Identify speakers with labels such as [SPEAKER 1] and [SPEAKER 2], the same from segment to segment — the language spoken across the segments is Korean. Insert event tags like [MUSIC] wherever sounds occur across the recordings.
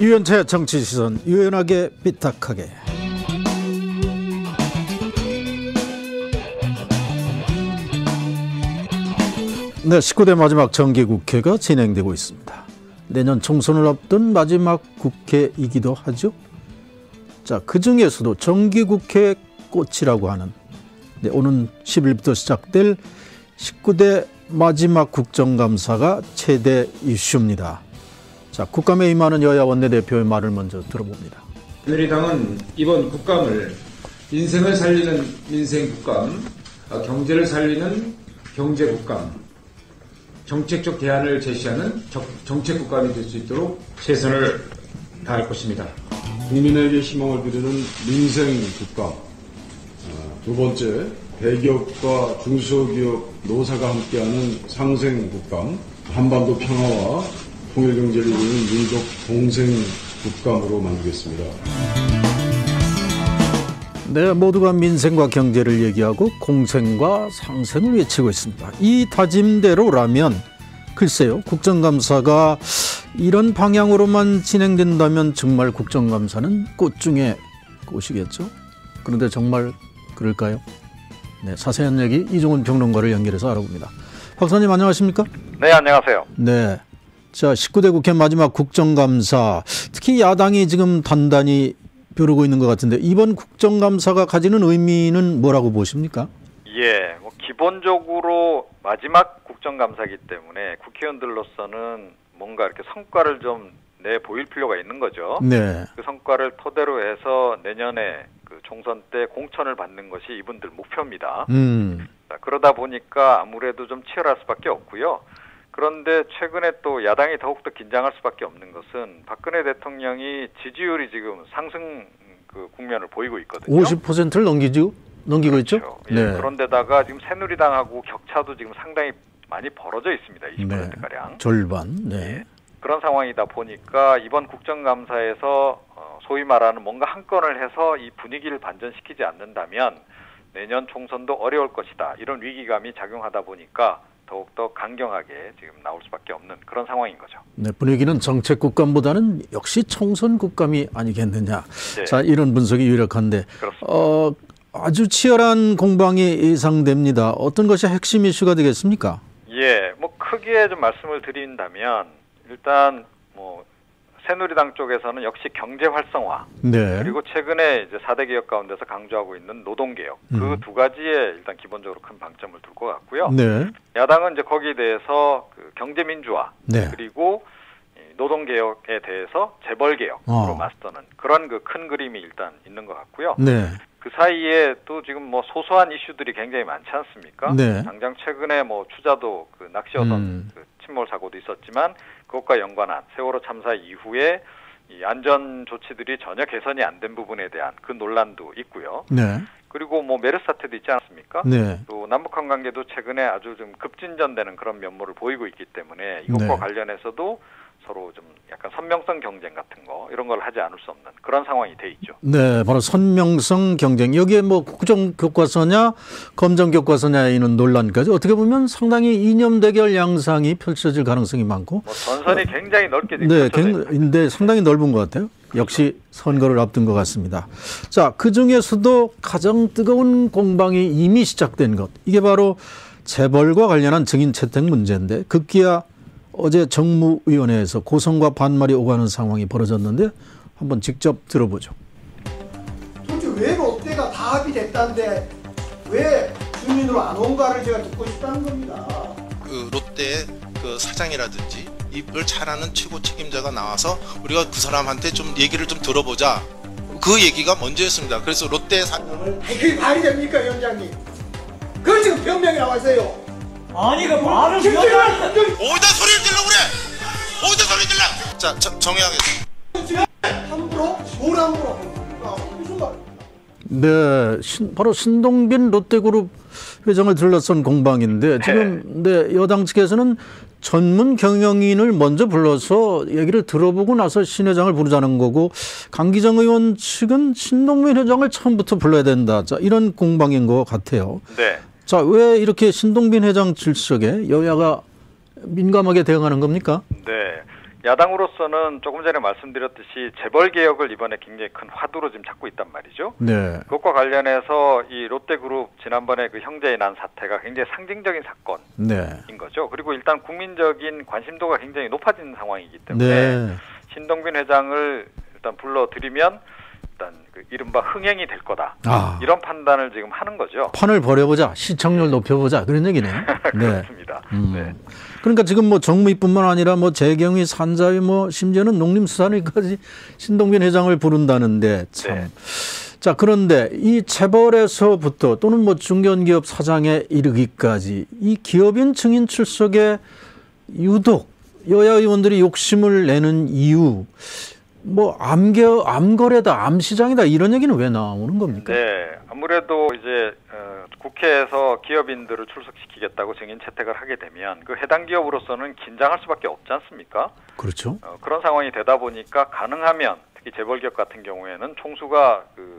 [SPEAKER 1] 유연태 정치시선 유연하게 삐딱하게 네, 19대 마지막 정기국회가 진행되고 있습니다. 내년 총선을 앞둔 마지막 국회이기도 하죠. 자, 그 중에서도 정기국회 꽃이라고 하는 네, 오는 10일부터 시작될 19대 마지막 국정감사가 최대 이슈입니다. 자, 국감에 임하는 여야 원내대표의 말을 먼저 들어봅니다.
[SPEAKER 2] 새누리당은 이번 국감을 민생을 살리는 민생 국감, 아, 경제를 살리는 경제 국감, 정책적 대안을 제시하는 정책 국감이 될 수 있도록 최선을 다할 것입니다.
[SPEAKER 3] 국민에게 희망을 드리는 민생 국감. 아, 두 번째, 대기업과 중소기업, 노사가 함께하는 상생 국감. 한반도 평화와 통일 경제를 이루는 민족 공생 국감으로 만들겠습니다.
[SPEAKER 1] 네, 모두가 민생과 경제를 얘기하고 공생과 상생을 외치고 있습니다. 이 다짐대로라면 글쎄요, 국정감사가 이런 방향으로만 진행된다면 정말 국정감사는 꽃 중에 꽃이겠죠. 그런데 정말 그럴까요? 네, 자세한 얘기 이종훈 평론가를 연결해서 알아봅니다. 박사님 안녕하십니까?
[SPEAKER 4] 네, 안녕하세요.
[SPEAKER 1] 네. 자, 19대 국회 마지막 국정감사. 특히 야당이 지금 단단히 벼르고 있는 것 같은데 이번 국정감사가 가지는 의미는 뭐라고 보십니까?
[SPEAKER 4] 예, 뭐 기본적으로 마지막 국정감사기 때문에 국회의원들로서는 뭔가 이렇게 성과를 좀 내 보일 필요가 있는 거죠.
[SPEAKER 1] 네.
[SPEAKER 4] 그 성과를 토대로 해서 내년에 그 총선 때 공천을 받는 것이 이분들 목표입니다.
[SPEAKER 1] 음.
[SPEAKER 4] 자, 그러다 보니까 아무래도 좀 치열할 수밖에 없고요. 그런데 최근에 또 야당이 더욱더 긴장할 수밖에 없는 것은 박근혜 대통령이 지지율이 지금 상승 그 국면을 보이고 있거든요.
[SPEAKER 1] 50%를 넘기죠? 넘기고
[SPEAKER 4] 그렇죠.
[SPEAKER 1] 있죠?
[SPEAKER 4] 예, 그런데다가 지금 새누리당하고 격차도 지금 상당히 많이 벌어져 있습니다. 20% 가량.
[SPEAKER 1] 절반. 네.
[SPEAKER 4] 예. 그런 상황이다 보니까 이번 국정감사에서 어, 소위 말하는 뭔가 한 건을 해서 이 분위기를 반전시키지 않는다면 내년 총선도 어려울 것이다. 이런 위기감이 작용하다 보니까 더욱더 강경하게 지금 나올 수밖에 없는 그런 상황인 거죠.
[SPEAKER 1] 네, 분위기는 정책 국감보다는 역시 총선 국감이 아니겠느냐.
[SPEAKER 4] 네.
[SPEAKER 1] 자, 이런 분석이 유력한데
[SPEAKER 4] 그렇습니다.
[SPEAKER 1] 어, 아주 치열한 공방이 예상됩니다. 어떤 것이 핵심 이슈가 되겠습니까?
[SPEAKER 4] 예, 뭐 크게 좀 말씀을 드린다면 일단 뭐 새누리당 쪽에서는 역시 경제 활성화
[SPEAKER 1] 네.
[SPEAKER 4] 그리고 최근에 이제 4대 개혁 가운데서 강조하고 있는 노동 개혁 그
[SPEAKER 1] 음.
[SPEAKER 4] 두 가지에 일단 기본적으로 큰 방점을 둘 것 같고요.
[SPEAKER 1] 네.
[SPEAKER 4] 야당은 이제 거기에 대해서 그 경제 민주화
[SPEAKER 1] 네.
[SPEAKER 4] 그리고 이 노동 개혁에 대해서 재벌 개혁으로
[SPEAKER 1] 어.
[SPEAKER 4] 맞서는 그런 그 큰 그림이 일단 있는 것 같고요.
[SPEAKER 1] 네.
[SPEAKER 4] 그 사이에 또 지금 뭐 소소한 이슈들이 굉장히 많지 않습니까?
[SPEAKER 1] 네.
[SPEAKER 4] 당장 최근에 뭐 추자도 그 낚시어선
[SPEAKER 1] 음.
[SPEAKER 4] 그 침몰 사고도 있었지만 그것과 연관한 세월호 참사 이후에 이 안전 조치들이 전혀 개선이 안 된 부분에 대한 그 논란도 있고요.
[SPEAKER 1] 네.
[SPEAKER 4] 그리고 뭐 메르스 사태도 있지 않습니까?
[SPEAKER 1] 네.
[SPEAKER 4] 또 남북한 관계도 최근에 아주 좀 급진전되는 그런 면모를 보이고 있기 때문에 이것과
[SPEAKER 1] 네.
[SPEAKER 4] 관련해서도 서로 좀 약간 선명성 경쟁 같은 거 이런 걸 하지 않을 수 없는 그런 상황이 돼 있죠.
[SPEAKER 1] 네, 바로 선명성 경쟁. 여기에 뭐 국정 교과서냐, 검정 교과서냐 이런 논란까지 어떻게 보면 상당히 이념 대결 양상이 펼쳐질 가능성이 많고.
[SPEAKER 4] 뭐 전선이 굉장히 넓게
[SPEAKER 1] 네,
[SPEAKER 4] 있는
[SPEAKER 1] 근데 상당히 넓은 것 같아요. 역시 선거를 앞둔 것 같습니다. 자, 그 중에서도 가장 뜨거운 공방이 이미 시작된 것. 이게 바로 재벌과 관련한 증인 채택 문제인데 급기야 어제 정무위원회에서 고성과 반말이 오가는 상황이 벌어졌는데 한번 직접 들어보죠.
[SPEAKER 5] 도대체 왜 롯데가 다 합의됐다는데 왜 주민으로 안 온가를 제가 듣고 싶다는 겁니다.
[SPEAKER 6] 그 롯데 그 사장이라든지 이걸 잘하는 최고 책임자가 나와서 우리가 그 사람한테 좀 얘기를 좀 들어보자. 그 얘기가 먼저였습니다. 그래서 롯데 사,
[SPEAKER 5] 아니 그게 말이 됩니까 위원장님? 그걸 지금 변명이 나와서요.
[SPEAKER 7] 아니 그 말을
[SPEAKER 5] 감독이
[SPEAKER 6] 어디다 소리를 질러 그래? 어디다 소리 질러? 자, 저- 정의하겠습니다.
[SPEAKER 5] 함부로 뭘 함부로 아, 무슨 말?
[SPEAKER 1] 네, 신- 바로 신동빈 롯데그룹 회장을 들러선 공방인데 지금 네, 여당 측에서는 전문 경영인을 먼저 불러서 얘기를 들어보고 나서 신 회장을 부르자는 거고 강기정 의원 측은 신동빈 회장을 처음부터 불러야 된다. 자, 이런 공방인 것 같아요.
[SPEAKER 4] 네.
[SPEAKER 1] 자, 왜 이렇게 신동빈 회장 질석에 여야가 민감하게 대응하는 겁니까?
[SPEAKER 4] 네. 야당으로서는 조금 전에 말씀드렸듯이 재벌 개혁을 이번에 굉장히 큰 화두로 지금 잡고 있단 말이죠.
[SPEAKER 1] 네.
[SPEAKER 4] 그것과 관련해서 이 롯데그룹 지난번에 그 형제의 난 사태가 굉장히 상징적인 사건인
[SPEAKER 1] 네.
[SPEAKER 4] 거죠. 그리고 일단 국민적인 관심도가 굉장히 높아진 상황이기 때문에
[SPEAKER 1] 네.
[SPEAKER 4] 신동빈 회장을 일단 불러들이면 일단 그 이른바 흥행이 될 거다.
[SPEAKER 1] 아.
[SPEAKER 4] 이런 판단을 지금 하는 거죠.
[SPEAKER 1] 판을 벌여보자, 시청률 높여보자 그런 얘기네요. [LAUGHS] 네.
[SPEAKER 4] 그렇습니다.
[SPEAKER 1] 음.
[SPEAKER 4] 네.
[SPEAKER 1] 그러니까 지금 뭐 정무위뿐만 아니라 뭐 재경이, 산자위, 뭐 심지어는 농림수산위까지 신동빈 회장을 부른다는데 참.
[SPEAKER 4] 네.
[SPEAKER 1] 자 그런데 이 재벌에서부터 또는 뭐 중견기업 사장에 이르기까지 이 기업인 증인 출석에 유독 여야 의원들이 욕심을 내는 이유 뭐 암겨 암거래다 암시장이다 이런 얘기는 왜 나오는 겁니까?
[SPEAKER 4] 네, 아무래도 이제 어, 국회에서 기업인들을 출석시키겠다고 증인 채택을 하게 되면 그 해당 기업으로서는 긴장할 수밖에 없지 않습니까?
[SPEAKER 1] 그렇죠.
[SPEAKER 4] 어, 그런 상황이 되다 보니까 가능하면 특히 재벌기업 같은 경우에는 총수가 그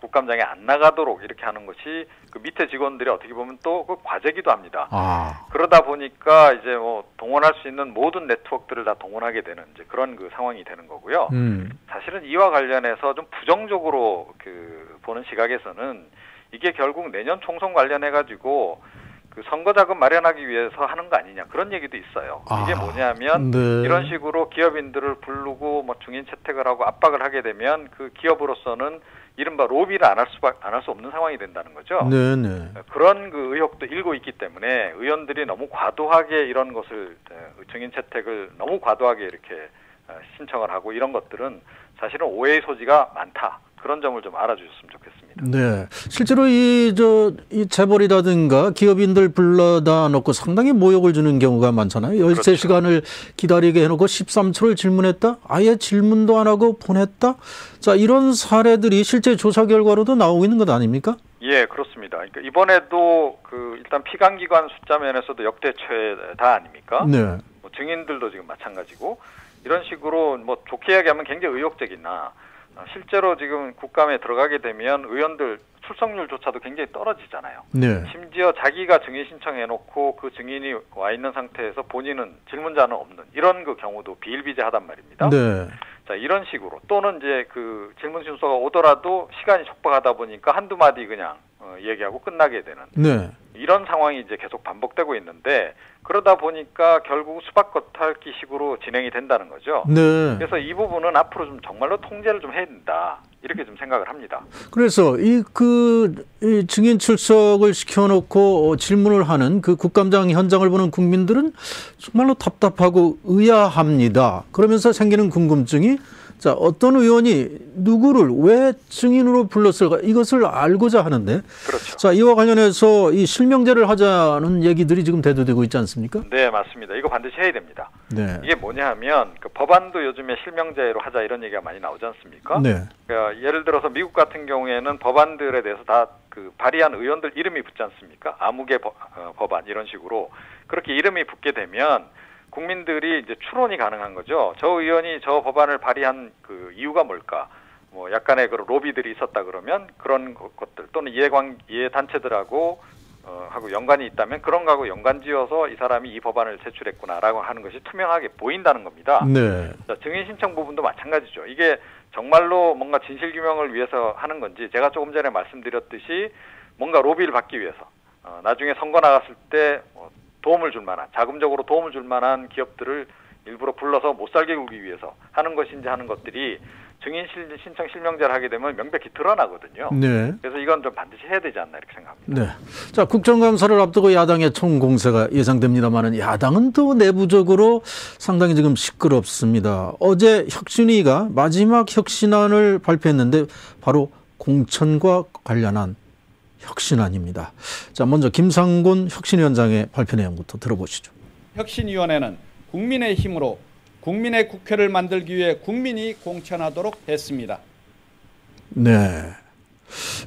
[SPEAKER 4] 국감장에 안 나가도록 이렇게 하는 것이 그 밑에 직원들이 어떻게 보면 또 그 과제기도 합니다.
[SPEAKER 1] 아
[SPEAKER 4] 그러다 보니까 이제 뭐 동원할 수 있는 모든 네트워크들을 다 동원하게 되는 이제 그런 그 상황이 되는 거고요.
[SPEAKER 1] 음.
[SPEAKER 4] 사실은 이와 관련해서 좀 부정적으로 그 보는 시각에서는 이게 결국 내년 총선 관련해 가지고 그 선거 자금 마련하기 위해서 하는 거 아니냐 그런 얘기도 있어요. 이게
[SPEAKER 1] 아,
[SPEAKER 4] 뭐냐면
[SPEAKER 1] 네.
[SPEAKER 4] 이런 식으로 기업인들을 부르고 뭐 중인 채택을 하고 압박을 하게 되면 그 기업으로서는 이른바 로비를 안 할 수밖 안 할 수 없는 상황이 된다는 거죠.
[SPEAKER 1] 네네.
[SPEAKER 4] 그런 그 의혹도 일고 있기 때문에 의원들이 너무 과도하게 이런 것을 어, 증인 채택을 너무 과도하게 이렇게 어, 신청을 하고 이런 것들은 사실은 오해의 소지가 많다. 그런 점을 좀 알아주셨으면 좋겠습니다.
[SPEAKER 1] 네. 실제로 이, 저, 이 재벌이라든가 기업인들 불러다 놓고 상당히 모욕을 주는 경우가 많잖아요. 13시간을 기다리게 해놓고 13초를 질문했다? 아예 질문도 안 하고 보냈다? 자, 이런 사례들이 실제 조사 결과로도 나오고 있는 것 아닙니까?
[SPEAKER 4] 예, 그렇습니다. 그러니까 이번에도 그 일단 피감기관 숫자 면에서도 역대 최다 아닙니까?
[SPEAKER 1] 네.
[SPEAKER 4] 뭐 증인들도 지금 마찬가지고 이런 식으로 뭐 좋게 이야기하면 굉장히 의욕적이나 어, 실제로 지금 국감에 들어가게 되면 의원들 출석률조차도 굉장히 떨어지잖아요.
[SPEAKER 1] 네.
[SPEAKER 4] 심지어 자기가 증인 신청해놓고 그 증인이 와 있는 상태에서 본인은 질문자는 없는 이런 그 경우도 비일비재하단 말입니다.
[SPEAKER 1] 네.
[SPEAKER 4] 자 이런 식으로 또는 이제 그 질문 순서가 오더라도 시간이 촉박하다 보니까 한두 마디 그냥 어, 얘기하고 끝나게 되는
[SPEAKER 1] 네.
[SPEAKER 4] 이런 상황이 이제 계속 반복되고 있는데 그러다 보니까 결국 수박 겉핥기식으로 진행이 된다는 거죠.
[SPEAKER 1] 네.
[SPEAKER 4] 그래서 이 부분은 앞으로 좀 정말로 통제를 좀 해야 된다 이렇게 좀 생각을 합니다.
[SPEAKER 1] 그래서 이그 이 증인 출석을 시켜놓고 어, 질문을 하는 그 국감장 현장을 보는 국민들은 정말로 답답하고 의아합니다. 그러면서 생기는 궁금증이 자 어떤 의원이 누구를 왜 증인으로 불렀을까 이것을 알고자 하는데
[SPEAKER 4] 그렇죠.
[SPEAKER 1] 자 이와 관련해서 이 실명제를 하자는 얘기들이 지금 대두되고 있지 않습니까?
[SPEAKER 4] 네 맞습니다. 이거 반드시 해야 됩니다.
[SPEAKER 1] 네.
[SPEAKER 4] 이게 뭐냐 하면 그 법안도 요즘에 실명제로 하자 이런 얘기가 많이 나오지 않습니까?
[SPEAKER 1] 네.
[SPEAKER 4] 그러니까 예를 들어서 미국 같은 경우에는 법안들에 대해서 다 그 발의한 의원들 이름이 붙지 않습니까? 아무개 법, 어, 법안 이런 식으로 그렇게 이름이 붙게 되면 국민들이 이제 추론이 가능한 거죠. 저 의원이 저 법안을 발의한 그 이유가 뭘까? 뭐 약간의 그런 로비들이 있었다 그러면 그런 것- 것들 또는 이해관 이해 단체들하고 어, 하고 연관이 있다면 그런 거하고 연관지어서 이 사람이 이 법안을 제출했구나라고 하는 것이 투명하게 보인다는 겁니다.
[SPEAKER 1] 네.
[SPEAKER 4] 자, 증인 신청 부분도 마찬가지죠. 이게 정말로 뭔가 진실 규명을 위해서 하는 건지 제가 조금 전에 말씀드렸듯이 뭔가 로비를 받기 위해서 어, 나중에 선거 나갔을 때 어, 도움을 줄 만한 자금적으로 도움을 줄 만한 기업들을 일부러 불러서 못 살게 굴기 위해서 하는 것인지 하는 것들이 증인 실- 신청 실명제를 하게 되면 명백히 드러나거든요.
[SPEAKER 1] 네.
[SPEAKER 4] 그래서 이건 좀 반드시 해야 되지 않나 이렇게 생각합니다.
[SPEAKER 1] 네. 자, 국정감사를 앞두고 야당의 총공세가 예상됩니다만은 야당은 또 내부적으로 상당히 지금 시끄럽습니다. 어제 혁신위가 마지막 혁신안을 발표했는데 바로 공천과 관련한 혁신안입니다. 자, 먼저 김상곤 혁신위원장의 발표 내용부터 들어보시죠.
[SPEAKER 7] 혁신위원회는 국민의 힘으로 국민의 국회를 만들기 위해 국민이 공천하도록 했습니다.
[SPEAKER 1] 네.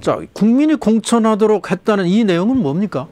[SPEAKER 1] 자, 국민이 공천하도록 했다는 이 내용은 뭡니까?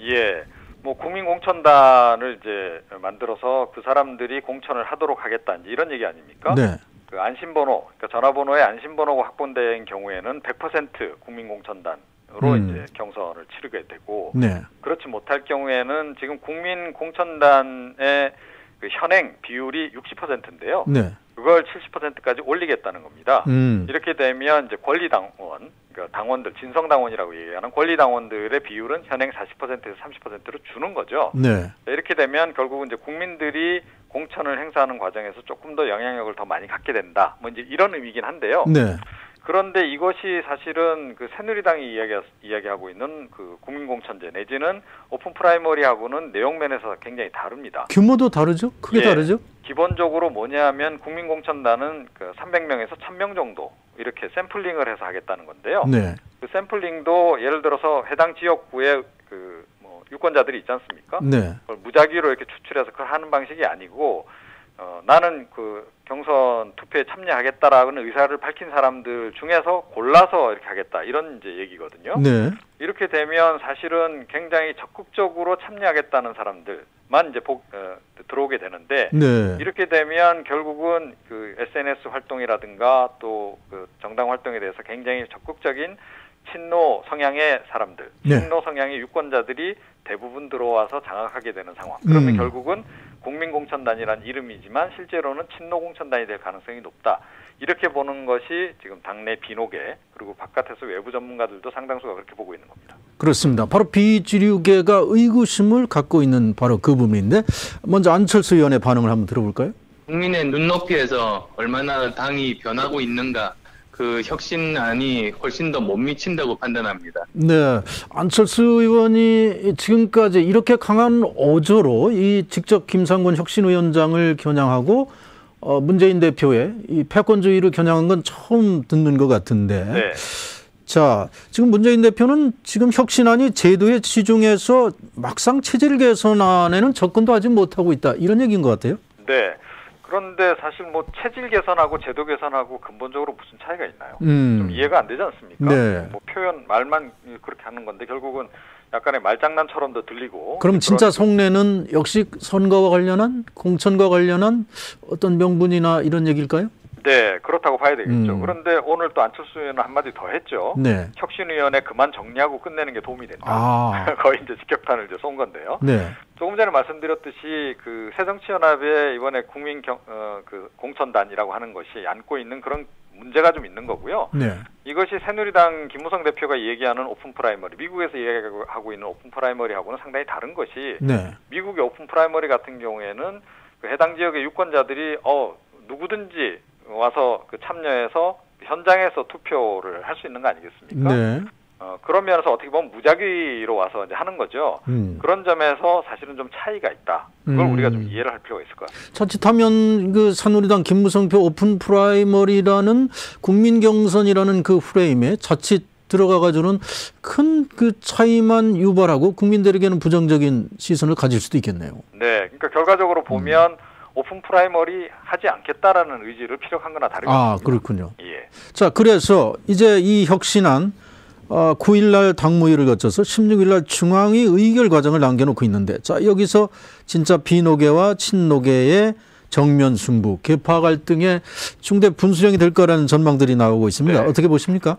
[SPEAKER 4] 예. 뭐 국민 공천단을 이제 만들어서 그 사람들이 공천을 하도록 하겠다 이제 이런 얘기 아닙니까?
[SPEAKER 1] 네.
[SPEAKER 4] 그 안심번호, 그러니까 전화번호에 안심번호가 확보된 경우에는 100% 국민 공천단으 로
[SPEAKER 1] 음.
[SPEAKER 4] 이제 경선을 치르게 되고
[SPEAKER 1] 네.
[SPEAKER 4] 그렇지 못할 경우에는 지금 국민 공천단에 그 현행 비율이 60%인데요.
[SPEAKER 1] 네.
[SPEAKER 4] 그걸 70%까지 올리겠다는 겁니다.
[SPEAKER 1] 음.
[SPEAKER 4] 이렇게 되면 이제 권리당원, 그러니까 당원들, 진성당원이라고 얘기하는 권리당원들의 비율은 현행 40%에서 30%로 주는 거죠.
[SPEAKER 1] 네.
[SPEAKER 4] 이렇게 되면 결국은 이제 국민들이 공천을 행사하는 과정에서 조금 더 영향력을 더 많이 갖게 된다. 뭐 이제 이런 의미긴 한데요.
[SPEAKER 1] 네.
[SPEAKER 4] 그런데 이것이 사실은 그 새누리당이 이야기, 이야기하고 있는 그 국민공천제 내지는 오픈 프라이머리하고는 내용면에서 굉장히 다릅니다.
[SPEAKER 1] 규모도 다르죠? 크게
[SPEAKER 4] 예.
[SPEAKER 1] 다르죠?
[SPEAKER 4] 기본적으로 뭐냐면 국민공천단은 그 300명에서 1000명 정도 이렇게 샘플링을 해서 하겠다는 건데요.
[SPEAKER 1] 네.
[SPEAKER 4] 그 샘플링도 예를 들어서 해당 지역구에 그 뭐 유권자들이 있지 않습니까?
[SPEAKER 1] 네.
[SPEAKER 4] 그걸 무작위로 이렇게 추출해서 그걸 하는 방식이 아니고 어, 나는 그 경선 투표에 참여하겠다라는 의사를 밝힌 사람들 중에서 골라서 이렇게 하겠다 이런 이제 얘기거든요.
[SPEAKER 1] 네.
[SPEAKER 4] 이렇게 되면 사실은 굉장히 적극적으로 참여하겠다는 사람들만 이제 복, 어, 들어오게 되는데
[SPEAKER 1] 네.
[SPEAKER 4] 이렇게 되면 결국은 그 SNS 활동이라든가 또 그 정당 활동에 대해서 굉장히 적극적인 친노 성향의 사람들,
[SPEAKER 1] 네.
[SPEAKER 4] 친노 성향의 유권자들이 대부분 들어와서 장악하게 되는 상황. 그러면
[SPEAKER 1] 음.
[SPEAKER 4] 결국은 국민공천단이란 이름이지만 실제로는 친노공천단이 될 가능성이 높다. 이렇게 보는 것이 지금 당내 비노계 그리고 바깥에서 외부 전문가들도 상당수가 그렇게 보고 있는 겁니다.
[SPEAKER 1] 그렇습니다. 바로 비주류계가 의구심을 갖고 있는 바로 그 부분인데 먼저 안철수 의원의 반응을 한번 들어볼까요?
[SPEAKER 8] 국민의 눈높이에서 얼마나 당이 변하고 있는가 그 혁신안이 훨씬 더 못 미친다고 판단합니다.
[SPEAKER 1] 네, 안철수 의원이 지금까지 이렇게 강한 어조로 이 직접 김상곤 혁신위원장을 겨냥하고 어, 문재인 대표의 이 패권주의를 겨냥한 건 처음 듣는 것 같은데.
[SPEAKER 4] 네.
[SPEAKER 1] 자, 지금 문재인 대표는 지금 혁신안이 제도에 치중해서 막상 체질 개선안에는 접근도 하지 못하고 있다. 이런 얘기인 것 같아요.
[SPEAKER 4] 네. 그런데 사실 뭐 체질 개선하고 제도 개선하고 근본적으로 무슨 차이가 있나요?
[SPEAKER 1] 음.
[SPEAKER 4] 좀 이해가 안 되지 않습니까?
[SPEAKER 1] 네.
[SPEAKER 4] 뭐 표현 말만 그렇게 하는 건데 결국은 약간의 말장난처럼도 들리고.
[SPEAKER 1] 그럼 진짜 속내는 역시 선거와 관련한 공천과 관련한 어떤 명분이나 이런 얘기일까요?
[SPEAKER 4] 네 그렇다고 봐야 되겠죠.
[SPEAKER 1] 음.
[SPEAKER 4] 그런데 오늘 또 안철수 의원은 한마디 더 했죠.
[SPEAKER 1] 네.
[SPEAKER 4] 혁신위원회 그만 정리하고 끝내는 게 도움이 된다.
[SPEAKER 1] 아. [LAUGHS]
[SPEAKER 4] 거의 이제 직격탄을 이제 쏜 건데요.
[SPEAKER 1] 네.
[SPEAKER 4] 조금 전에 말씀드렸듯이 그 새정치연합의 이번에 국민 경, 어, 그 공천단이라고 하는 것이 안고 있는 그런 문제가 좀 있는 거고요.
[SPEAKER 1] 네.
[SPEAKER 4] 이것이 새누리당 김무성 대표가 얘기하는 오픈 프라이머리, 미국에서 얘기하고 있는 오픈 프라이머리하고는 상당히 다른 것이
[SPEAKER 1] 네.
[SPEAKER 4] 미국의 오픈 프라이머리 같은 경우에는 그 해당 지역의 유권자들이 어 누구든지 와서 그 참여해서 현장에서 투표를 할 수 있는 거 아니겠습니까?
[SPEAKER 1] 네.
[SPEAKER 4] 어, 그런 면에서 어떻게 보면 무작위로 와서 이제 하는 거죠.
[SPEAKER 1] 음.
[SPEAKER 4] 그런 점에서 사실은 좀 차이가 있다. 그걸
[SPEAKER 1] 음.
[SPEAKER 4] 우리가 좀 이해를 할 필요가 있을 것 같습니다.
[SPEAKER 1] 자칫하면 그 산우리당 김무성표 오픈 프라이머리라는 국민 경선이라는 그 프레임에 자칫 들어가가지고는 큰 그 차이만 유발하고 국민들에게는 부정적인 시선을 가질 수도 있겠네요.
[SPEAKER 4] 네, 그러니까 결과적으로 보면
[SPEAKER 1] 음.
[SPEAKER 4] 오픈 프라이머리 하지 않겠다라는 의지를 피력한 거나 다름이
[SPEAKER 1] 아,
[SPEAKER 4] 없습니다.
[SPEAKER 1] 그렇군요.
[SPEAKER 4] 예.
[SPEAKER 1] 자, 그래서 이제 이 혁신안 어, 9일날 당무위를 거쳐서 16일날 중앙위 의결 과정을 남겨놓고 있는데, 자 여기서 진짜 비노계와 친노계의 정면 승부, 개파 갈등의 중대 분수령이 될 거라는 전망들이 나오고 있습니다.
[SPEAKER 4] 네.
[SPEAKER 1] 어떻게 보십니까?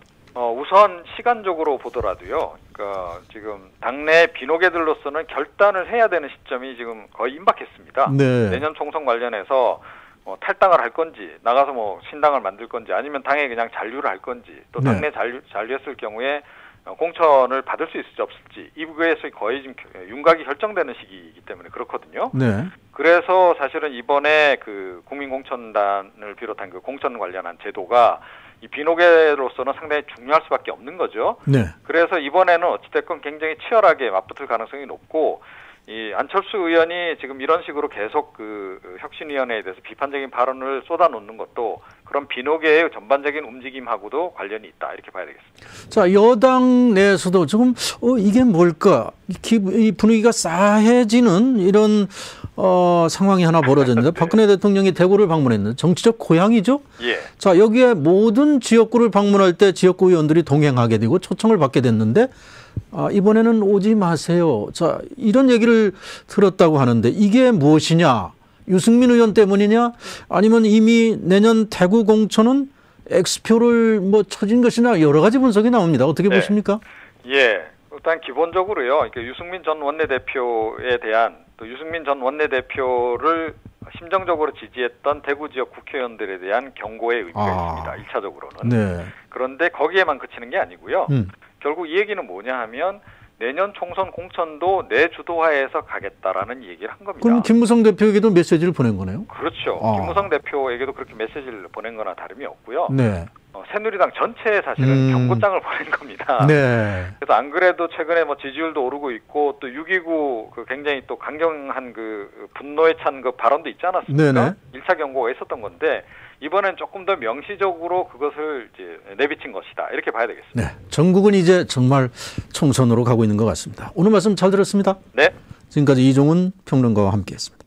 [SPEAKER 4] 어, 우선 시간적으로 보더라도요. 그러니까 지금 당내 비노계들로서는 결단을 해야 되는 시점이 지금 거의 임박했습니다.
[SPEAKER 1] 네.
[SPEAKER 4] 내년 총선 관련해서 뭐 탈당을 할 건지 나가서 뭐 신당을 만들 건지 아니면 당에 그냥 잔류를 할 건지 또
[SPEAKER 1] 네.
[SPEAKER 4] 당내 잔류, 잔류했을 경우에 어, 공천을 받을 수 있을지 없을지 이 부분에서 거의 지금 겨- 윤곽이 결정되는 시기이기 때문에 그렇거든요.
[SPEAKER 1] 네.
[SPEAKER 4] 그래서 사실은 이번에 그 국민공천단을 비롯한 그 공천 관련한 제도가 이 비노계로서는 상당히 중요할 수밖에 없는 거죠.
[SPEAKER 1] 네.
[SPEAKER 4] 그래서 이번에는 어찌됐건 굉장히 치열하게 맞붙을 가능성이 높고 이 안철수 의원이 지금 이런 식으로 계속 그 혁신위원회에 대해서 비판적인 발언을 쏟아놓는 것도 그런 비노계의 전반적인 움직임하고도 관련이 있다 이렇게 봐야 되겠습니다.
[SPEAKER 1] 자, 여당 내에서도 지금, 어, 이게 뭘까? 이 기- 이 분위기가 싸해지는 이런, 어, 상황이 하나 벌어졌는데, 박근혜 대통령이 대구를 방문했는데, 정치적 고향이죠?
[SPEAKER 4] 예.
[SPEAKER 1] 자, 여기에 모든 지역구를 방문할 때 지역구 의원들이 동행하게 되고 초청을 받게 됐는데, 아, 이번에는 오지 마세요. 자, 이런 얘기를 들었다고 하는데, 이게 무엇이냐? 유승민 의원 때문이냐? 아니면 이미 내년 대구 공천은 X표를 뭐 쳐진 것이나 여러 가지 분석이 나옵니다. 어떻게
[SPEAKER 4] 네.
[SPEAKER 1] 보십니까?
[SPEAKER 4] 예. 일단 기본적으로요. 그러니까 유승민 전 원내대표에 대한 또 유승민 전 원내대표를 심정적으로 지지했던 대구 지역 국회의원들에 대한 경고의 의미가
[SPEAKER 1] 아.
[SPEAKER 4] 있습니다. 1차적으로는.
[SPEAKER 1] 네.
[SPEAKER 4] 그런데 거기에만 그치는 게 아니고요.
[SPEAKER 1] 음.
[SPEAKER 4] 결국 이 얘기는 뭐냐 하면 내년 총선 공천도 내 주도하에서 가겠다라는 얘기를 한 겁니다.
[SPEAKER 1] 그럼 김무성 대표에게도 메시지를 보낸 거네요.
[SPEAKER 4] 그렇죠.
[SPEAKER 1] 아.
[SPEAKER 4] 김무성 대표에게도 그렇게 메시지를 보낸 거나 다름이 없고요.
[SPEAKER 1] 네.
[SPEAKER 4] 어, 새누리당 전체에 사실은
[SPEAKER 1] 음.
[SPEAKER 4] 경고장을 [LAUGHS] 보낸 겁니다.
[SPEAKER 1] 네.
[SPEAKER 4] 그래서 안 그래도 최근에 뭐 지지율도 오르고 있고 또 6.29 그 굉장히 또 강경한 그 분노에 찬 그 발언도 있지 않았습니까?
[SPEAKER 1] 네네.
[SPEAKER 4] 1차 경고가 있었던 건데 이번엔 조금 더 명시적으로 그것을 이제 내비친 것이다. 이렇게 봐야 되겠습니다.
[SPEAKER 1] 네. 전국은 이제 정말 총선으로 가고 있는 것 같습니다. 오늘 말씀 잘 들었습니다.
[SPEAKER 4] 네.
[SPEAKER 1] 지금까지 이종훈 평론가와 함께했습니다.